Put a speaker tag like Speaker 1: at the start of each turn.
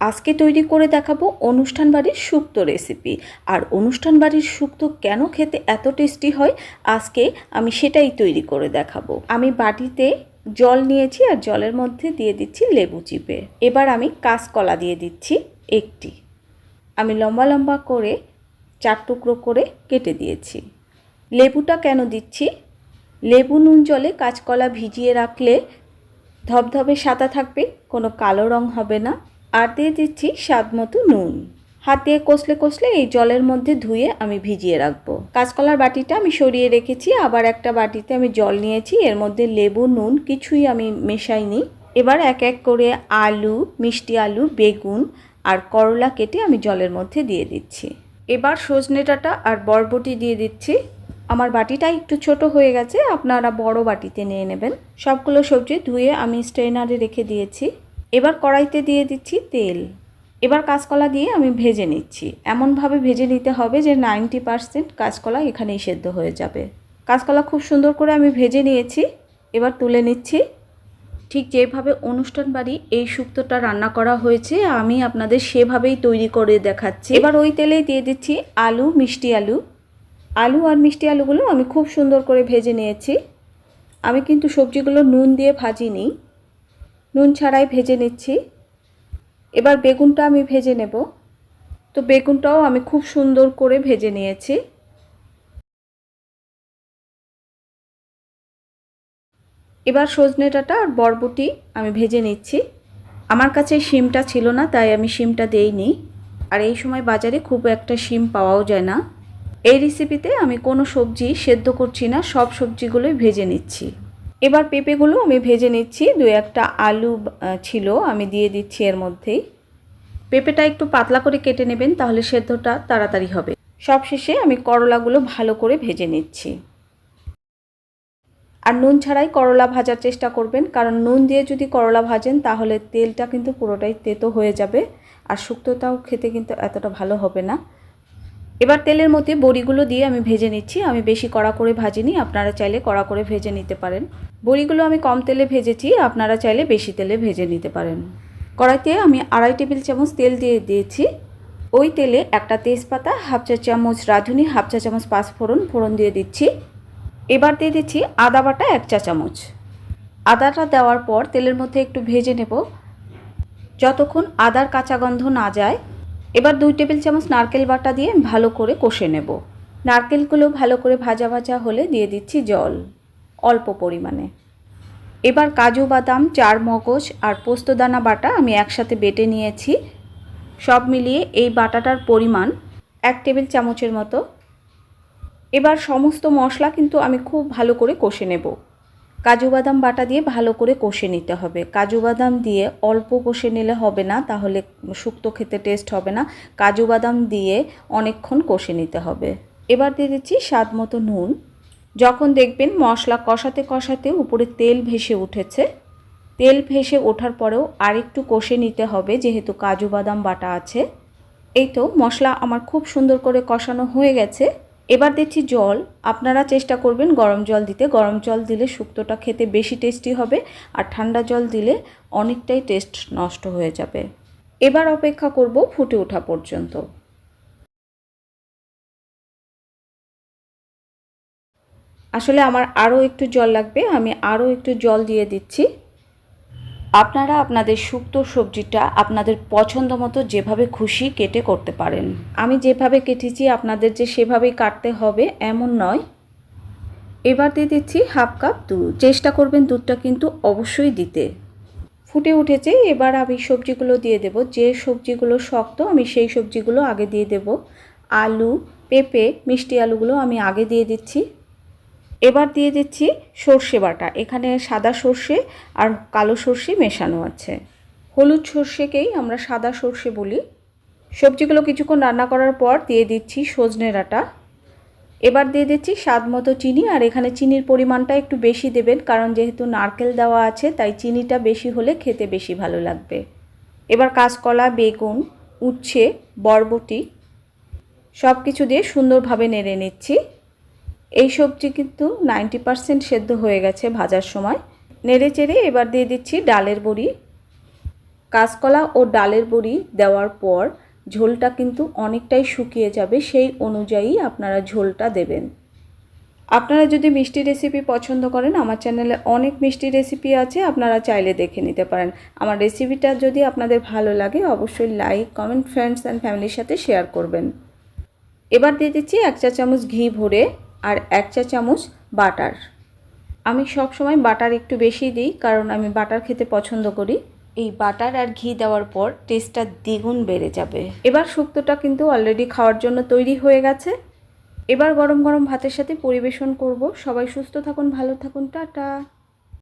Speaker 1: আজকে তৈরি করে দেখাবো অনুষ্ঠান বাড়ির শুক্তো রেসিপি আর অনুষ্ঠান বাড়ির শুক্তো কেন খেতে এত টেস্টি হয়, আজকে আমি সেটাই তৈরি করে দেখাবো। আমি বাটিতে জল নিয়েছি আর জলের মধ্যে দিয়ে দিচ্ছি লেবু চিপে। এবার আমি কাঁচকলা দিয়ে দিচ্ছি একটি। আমি লম্বা লম্বা করে চার টুকরো করে কেটে দিয়েছি। লেবুটা কেন দিচ্ছি? লেবু নুন জলে কাঁচকলা ভিজিয়ে রাখলে ধবধবে সাদা থাকবে, কোনো কালো রং হবে না। আর দিয়ে দিচ্ছি স্বাদ মতো নুন। হাত দিয়ে কষলে কষলে এই জলের মধ্যে ধুয়ে আমি ভিজিয়ে রাখব। কাঁচকলার বাটিটা আমি সরিয়ে রেখেছি, আবার একটা বাটিতে আমি জল নিয়েছি, এর মধ্যে লেবু, নুন কিছুই আমি মেশাইনি। এবার এক এক করে আলু, মিষ্টি আলু, বেগুন আর করলা কেটে আমি জলের মধ্যে দিয়ে দিচ্ছি। এবার সজনে ডাঁটা আর বরবটি দিয়ে দিচ্ছি। আমার বাটিটা একটু ছোট হয়ে গেছে, আপনারা বড় বাটিতে নিয়ে নেবেন। সবগুলো সবজি ধুয়ে আমি স্ট্রেনারে রেখে দিয়েছি। এবার কড়াইতে দিয়ে দিচ্ছি তেল। এবার কাঁচকলা দিয়ে আমি ভেজে নিচ্ছি। এমনভাবে ভেজে নিতে হবে যে নাইনটি পারসেন্ট কাঁচকলা এখানেই সেদ্ধ হয়ে যাবে। কাঁচকলা খুব সুন্দর করে আমি ভেজে নিয়েছি। এবার তুলে নিচ্ছি। ঠিক যেভাবে অনুষ্ঠান বাড়ি এই শুক্তোটা রান্না করা হয়েছে, আমি আপনাদের সেভাবেই তৈরি করে দেখাচ্ছি। এবার ওই তেলেই দিয়ে দিচ্ছি আলু, মিষ্টি আলু। আলু আর মিষ্টি আলুগুলো আমি খুব সুন্দর করে ভেজে নিয়েছি। আমি কিন্তু সবজিগুলো নুন দিয়ে ভাজিনি। নুন ছাড়াই ভেজে নিচ্ছি। এবার বেগুনটা আমি ভেজে নেব। তো বেগুনটাও আমি খুব সুন্দর করে ভেজে নিয়েছি। এবার সজনে ডাঁটা আর বরবটি আমি ভেজে নিচ্ছি। আমার কাছে শিমটা ছিল না, তাই আমি শিমটা দেইনি। আর এই সময় বাজারে খুব একটা শিম পাওয়াও যায় না। এই রেসিপিতে আমি কোনো সবজি সেদ্ধ করছি না, সব সবজিগুলোই ভেজে নিচ্ছি। এবার পেঁপেগুলো আমি ভেজে নিচ্ছি, দু একটা আলু ছিল, আমি দিয়ে দিচ্ছি এর মধ্যেই। পেঁপেটা একটু পাতলা করে কেটে নেবেন, তাহলে সেদ্ধটা তাড়াতাড়ি হবে। সব শেষে আমি করলাগুলো ভালো করে ভেজে নিচ্ছি। আর নুন ছাড়াই করলা ভাজার চেষ্টা করবেন, কারণ নুন দিয়ে যদি করলা ভাজেন, তাহলে তেলটা কিন্তু পুরোটাই তেতো হয়ে যাবে, আর শুক্তোটাও খেতে কিন্তু এতটা ভালো হবে না। এবার তেলের মধ্যে বড়িগুলো দিয়ে আমি ভেজে নিচ্ছি। আমি বেশি কড়া করে ভাজিনি, আপনারা চাইলে কড়া করে ভেজে নিতে পারেন। বড়িগুলো আমি কম তেলে ভেজেছি, আপনারা চাইলে বেশি তেলে ভেজে নিতে পারেন। কড়াইতে আমি আড়াই টেবিল চামচ তেল দিয়ে দিয়েছি। ওই তেলে একটা তেজপাতা, হাফ চা চামচ রাঁধুনি, হাফ চা চামচ পাঁচফোড়ন ফোড়ন দিয়ে দিচ্ছি। এবার দিয়ে দিচ্ছি আদা বাটা এক চা চামচ। আদাটা দেওয়ার পর তেলের মধ্যে একটু ভেজে নেব। যতক্ষণ আদার কাঁচা গন্ধ না যায় এবার দুই টেবিল চামচ নারকেল বাটা দিয়ে ভালো করে কষে নেব। নারকেলগুলো ভালো করে ভাজা ভাজা হলে দিয়ে দিচ্ছি জল, অল্প পরিমাণে। এবার কাজু বাদাম, চার মগজ আর পোস্তদানা বাটা আমি একসাথে বেটে নিয়েছি। সব মিলিয়ে এই বাটাটার পরিমাণ এক টেবিল চামচের মতো। এবার সমস্ত মশলা কিন্তু আমি খুব ভালো করে কষে নেব। কাজু বাদাম বাটা দিয়ে ভালো করে কষে নিতে হবে। কাজু বাদাম দিয়ে অল্প কষে নিলে হবে না, তাহলে শুক্তো খেতে টেস্ট হবে না। কাজু বাদাম দিয়ে অনেকক্ষণ কষে নিতে হবে। এবার দিয়ে দিচ্ছি স্বাদ মতো নুন। যখন দেখবেন মশলা কষাতে কষাতে উপরে তেল ভেসে উঠেছে, তেল ভেসে ওঠার পরেও আরেকটু কষে নিতে হবে, যেহেতু কাজু বাদাম বাটা আছে। এই তো, মশলা আমার খুব সুন্দর করে কষানো হয়ে গেছে। এবার দিচ্ছি জল। আপনারা চেষ্টা করবেন গরম জল দিতে। গরম জল দিলে শুক্তোটা খেতে বেশি টেস্টি হবে আর ঠান্ডা জল দিলে অনেকটাই টেস্ট নষ্ট হয়ে যাবে। এবার অপেক্ষা করব ফুটে ওঠা পর্যন্ত। আসলে আমার আরও একটু জল লাগবে। আমি আরও একটু জল দিয়ে দিচ্ছি। আপনারা আপনাদের শুক্তো সবজিটা আপনাদের পছন্দ মতো যেভাবে খুশি কেটে করতে পারেন। আমি যেভাবে কেটেছি আপনাদের যে সেভাবেই কাটতে হবে, এমন নয়। এবার দিয়ে দিচ্ছি হাফ কাপ দুধ। চেষ্টা করবেন দুধটা কিন্তু অবশ্যই দিতে। ফুটে উঠেছে, এবার আমি সবজিগুলো দিয়ে দেব। যে সবজিগুলো শক্ত, আমি সেই সবজিগুলো আগে দিয়ে দেব। আলু, পেঁপে, মিষ্টি আলুগুলো আমি আগে দিয়ে দিচ্ছি। এবার দিয়ে দিচ্ছি সর্ষে বাটা। এখানে সাদা সর্ষে আর কালো সর্ষে মেশানো আছে। হলুদ সর্ষেকেই আমরা সাদা সর্ষে বলি। সবজিগুলো কিছুক্ষণ রান্না করার পর দিয়ে দিচ্ছি সজনে ডাঁটা। এবার দিয়ে দিচ্ছি স্বাদ মতো চিনি, আর এখানে চিনির পরিমাণটা একটু বেশি দেবেন, কারণ যেহেতু নারকেল দেওয়া আছে, তাই চিনিটা বেশি হলে খেতে বেশি ভালো লাগবে। এবার কাঁচকলা, বেগুন, উচ্ছে, বরবটি সব কিছু দিয়ে সুন্দরভাবে নেড়ে নিচ্ছি। এই সবজি কিন্তু নাইনটি পারসেন্ট সেদ্ধ হয়ে গেছে ভাজার সময়। নেড়ে চেড়ে এবার দিয়ে দিচ্ছি ডালের বড়ি। কাঁচকলা ও ডালের বড়ি দেওয়ার পর ঝোলটা কিন্তু অনেকটাই শুকিয়ে যাবে, সেই অনুযায়ী আপনারা ঝোলটা দেবেন। আপনারা যদি মিষ্টি রেসিপি পছন্দ করেন, আমার চ্যানেলে অনেক মিষ্টি রেসিপি আছে, আপনারা চাইলে দেখে নিতে পারেন। আমার রেসিপিটা যদি আপনাদের ভালো লাগে, অবশ্যই লাইক, কমেন্ট, ফ্রেন্ডস অ্যান্ড ফ্যামিলির সাথে শেয়ার করবেন। এবার দিয়ে দিচ্ছি এক চা চামচ ঘি ভরে আর এক চা চামচ বাটার। আমি সব সময় বাটার একটু বেশি দিই, কারণ আমি বাটার খেতে পছন্দ করি। এই বাটার আর ঘি দেওয়ার পর টেস্টটা দ্বিগুণ বেড়ে যাবে। এবার শুক্তটা কিন্তু অলরেডি খাওয়ার জন্য তৈরি হয়ে গেছে। এবার গরম গরম ভাতের সাথে পরিবেশন করব। সবাই সুস্থ থাকুন, ভালো থাকুন, টাটা।